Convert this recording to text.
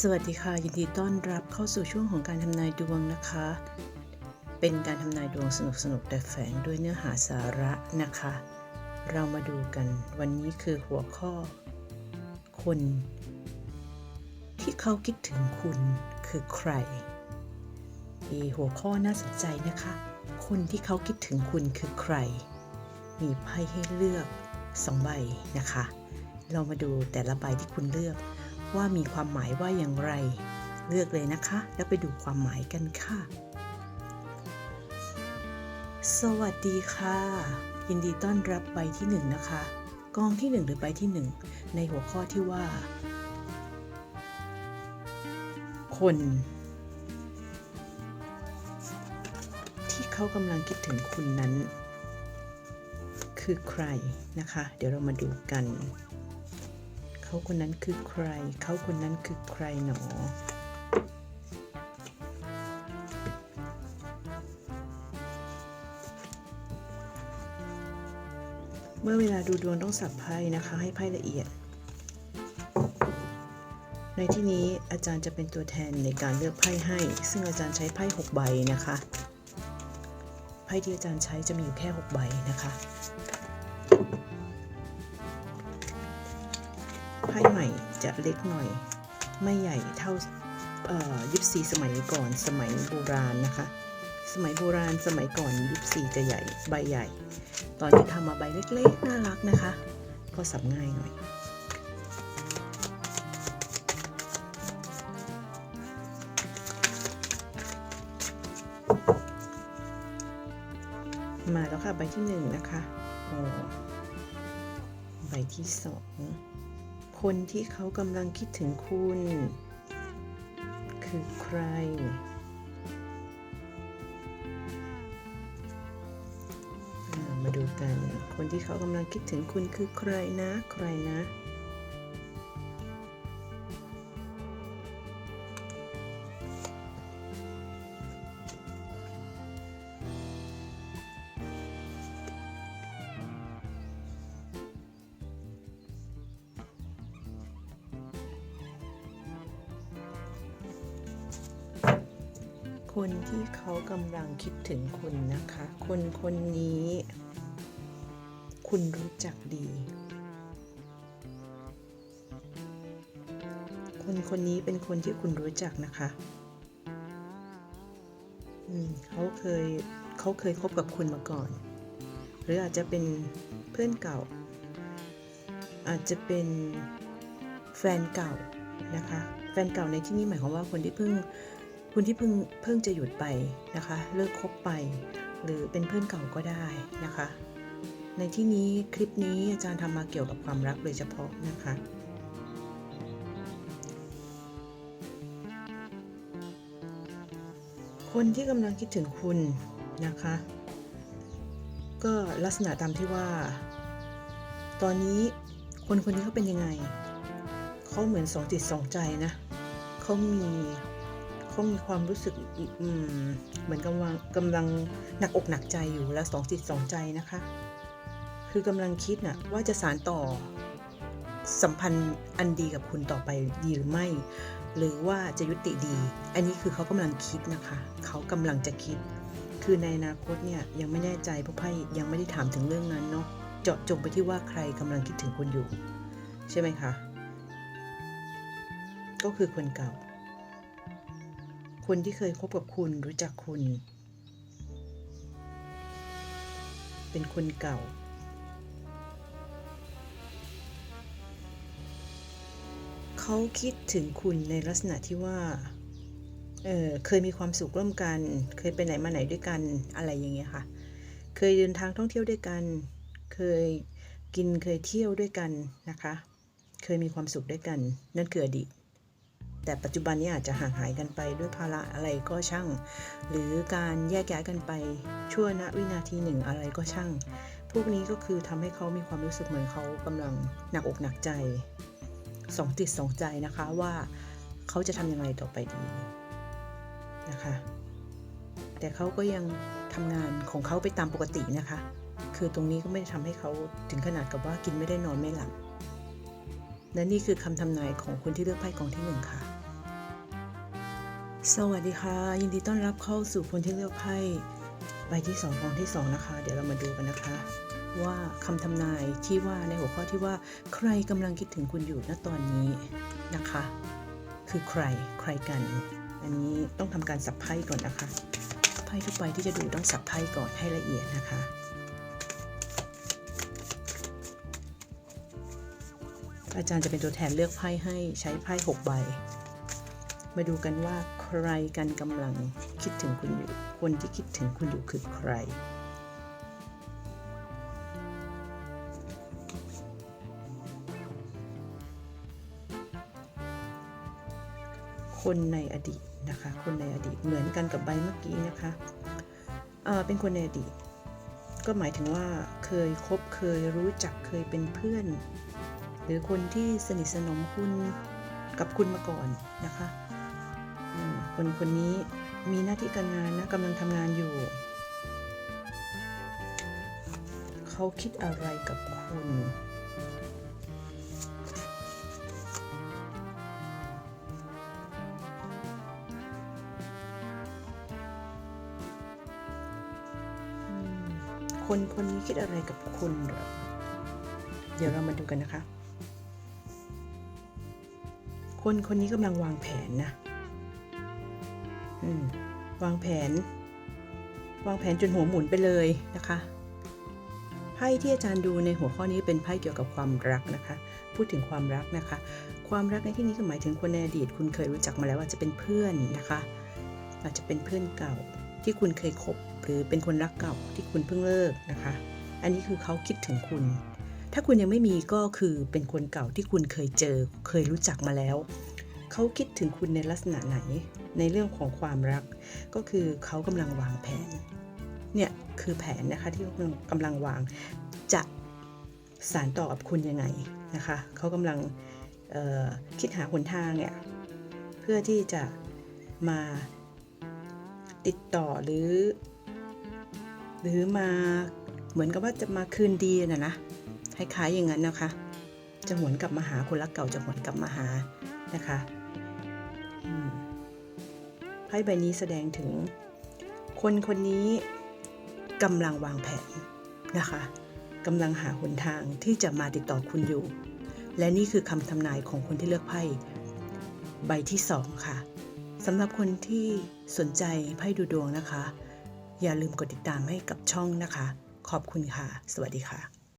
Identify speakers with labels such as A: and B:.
A: สวัสดีค่ะ ยินดีต้อนรับเข้าสู่ช่วงของการทำนายดวงนะคะ เป็นการทำนายดวงสนุกๆแต่แฝงด้วยเนื้อหาสาระนะคะ เรามาดูกันวันนี้คือหัวข้อ คน ที่เขาคิดถึงคุณคือใครมีหัวข้อน่าสนใจนะคะ คนที่เขาคิดถึงคุณคือใคร มีไพ่ให้เลือกสองใบนะคะ เรามาดูแต่ละใบที่คุณเลือก ว่ามีความหมายว่าอย่างไร เลือกเลยนะคะ แล้วไปดูความหมายกันค่ะ สวัสดีค่ะ ยินดีต้อนรับใบที่หนึ่งนะคะ กองที่หนึ่งหรือใบที่หนึ่งในหัวข้อที่ว่า คน ที่เขากำลังคิดถึงคุณนั้น คือใครนะคะ เดี๋ยวเรามาดูกัน เขาคนนั้นคือใคร เขาคนนั้นคือใครหนอเมื่อเวลาดูดวงต้องสับไพ่นะคะ ให้ไพ่ละเอียด ในที่นี้อาจารย์จะเป็นตัวแทนในการเลือกไพ่ให้ ซึ่งอาจารย์ใช้ไพ่6ใบนะคะ ไพ่ที่อาจารย์ใช้จะมีอยู่แค่ 6 ใบนะคะ พ่ใหม่จะเล็กหน่อย ไม่ใหญ่เท่ายิปซีสมัยก่อนสมัยโบราณนะคะ สมัยโบราณสมัยก่อนยิปซีจะใหญ่ใบใหญ่ ตอนนี้ทำมาใบเล็กๆน่ารักนะคะ ก็สับง่ายหน่อยมาแล้วค่ะใบที่หนึ่งนะคะ ใบที่สอง คนที่เขากำลังคิดถึงคุณ คือใคร มาดูกัน คนที่เขากำลังคิดถึงคุณคือใครนะ ใครนะ คนที่เขากำลังคิดถึงคุณนะคะ คนคนนี้ คุณรู้จักดี คนคนนี้เป็นคนที่คุณรู้จักนะคะเขาเคยเขาเคยคบกับคุณมาก่อน หรืออาจจะเป็นเพื่อนเก่า อาจจะเป็นแฟนเก่านะคะ แฟนเก่าในที่นี้หมายความว่าคนที่เพิ่ง คุณที่เพิ่งเพิ่งจะหยุดไปนะคะ เลิกคบไป หรือเป็นเพื่อนเก่าก็ได้นะคะ ในที่นี้คลิปนี้อาจารย์ทำมาเกี่ยวกับความรักโดยเฉพาะนะคะ คนที่กำลังคิดถึงคุณนะคะ ก็ลักษณะตามที่ว่า ตอนนี้คนคนนี้เขาเป็นยังไง เขาเหมือนสองจิตสองใจนะ เขามี เขามีความรู้สึกเหมือนกำลังกำลังหนักอกหนักใจอยู่แล้วสองจิตสองใจนะคะ คือกำลังคิดน่ะว่าจะสารต่อสัมพันธ์อันดีกับคุณต่อไปดีหรือไม่ หรือว่าจะยุติดี อันนี้คือเขากำลังคิดนะคะ เขากำลังจะคิด คือในอนาคตเนี่ยยังไม่แน่ใจเพราะไพ่ยังไม่ได้ถามถึงเรื่องนั้นเนาะเจาะจงไปที่ว่าใครกำลังคิดถึงคุณอยู่ ใช่ไหมคะก็คือคนเก่า คนที่เคยคบกับคุณรู้จักคุณ เป็นคนเก่า เขาคิดถึงคุณในลักษณะที่ว่า เออเคยมีความสุขร่วมกัน เคยไปไหนมาไหนด้วยกันอะไรอย่างเงี้ยค่ะ เคยเดินทางท่องเที่ยวด้วยกัน เคยกินเคยเที่ยวด้วยกันนะคะ เคยมีความสุขด้วยกัน นั่นคืออดีต แต่ปัจจุบันนี้อาจจะห่างหายกันไปด้วยภาระอะไรก็ช่าง หรือการแยกย้ายกันไปชั่วณวินาทีหนึ่งอะไรก็ช่าง พวกนี้ก็คือทำให้เขามีความรู้สึกเหมือนเขากำลังหนักอกหนักใจสองจิตสองใจนะคะว่าเขาจะทำยังไงต่อไปดีนะคะ แต่เขาก็ยังทำงานของเขาไปตามปกตินะคะ คือตรงนี้ก็ไม่ได้ทำให้เขาถึงขนาดกับว่ากินไม่ได้นอนไม่หลับ และนี่คือคำทำนายของคนที่เลือกไพ่กองที่หนึ่งค่ะ สวัสดีค่ะ ยินดีต้อนรับเข้าสู่คนที่เลือกไพ่ใบที่2ของที่ 2 นะคะ เดี๋ยวเรามาดูกันนะคะ ว่าคำทำนายที่ว่าในหัวข้อที่ว่าใครกำลังคิดถึงคุณอยู่ณตอนนี้นะคะ คือใครใครกัน อันนี้ต้องทำการสับไพ่ก่อนนะคะไพ่ทุกใบที่จะดูต้องสับไพ่ก่อนให้ละเอียดนะคะ อาจารย์จะเป็นตัวแทนเลือกไพ่ให้ใช้ไพ่6ใบ มาดูกันว่าใครกันกำลังคิดถึงคุณอยู่ คนที่คิดถึงคุณอยู่คือใคร คนในอดีตนะคะ คนในอดีตเหมือนกันกับใบเมื่อกี้นะคะเเป็นคนในอดีต ก็หมายถึงว่าเคยคบเคยรู้จักเคยเป็นเพื่อน หรือคนที่สนิทสนมคุณกับคุณมาก่อนนะคะคนคนนี้มีหน้าที่การงานนะกำลังทำงานอยู่ เขาคิดอะไรกับคุณคนคนนี้คิดอะไรกับคุณ เดี๋ยวเรามาดูกันนะคะ คนคนนี้กำลังวางแผนนะวางแผน วางแผนจนหัวหมุนไปเลยนะคะไพ่ที่อาจารย์ดูในหัวข้อนี้เป็นไพ่เกี่ยวกับความรักนะคะ พูดถึงความรักนะคะ ความรักในที่นี้ก็หมายถึงคนในอดีต คุณเคยรู้จักมาแล้วอาจจะเป็นเพื่อนนะคะ อาจจะเป็นเพื่อนเก่าที่คุณเคยคบหรือเป็นคนรักเก่าที่คุณเพิ่งเลิกนะคะ อันนี้คือเขาคิดถึงคุณ ถ้าคุณยังไม่มีก็คือเป็นคนเก่าที่คุณเคยเจอ เคยรู้จักมาแล้ว เขาคิดถึงคุณในลักษณะไหน ในเรื่องของความรัก ก็คือเขากำลังวางแผน เนี่ยคือแผนนะคะที่เขากำลังวาง จะสารต่อกับคุณยังไงนะคะเขากำลังคิดหาหนทางเนี่ยเพื่อที่จะมาติดต่อหรือ หรือมาเหมือนกับว่าจะมาคืนดีนะนะ คล้ายๆอย่างนั้นนะคะ จะหวนกลับมาหาคนรักเก่าจะหวนกลับมาหานะคะไพ่ใบนี้แสดงถึง คนคนนี้กำลังวางแผนนะคะกำลังหาหนทางที่จะมาติดต่อคุณอยู่ และนี่คือคำทำนายของคนที่เลือกไพ่ใบที่สองค่ะสำหรับคนที่สนใจไพ่ดูดวงนะคะ อย่าลืมกดติดตามให้กับช่องนะคะ ขอบคุณค่ะ สวัสดีค่ะ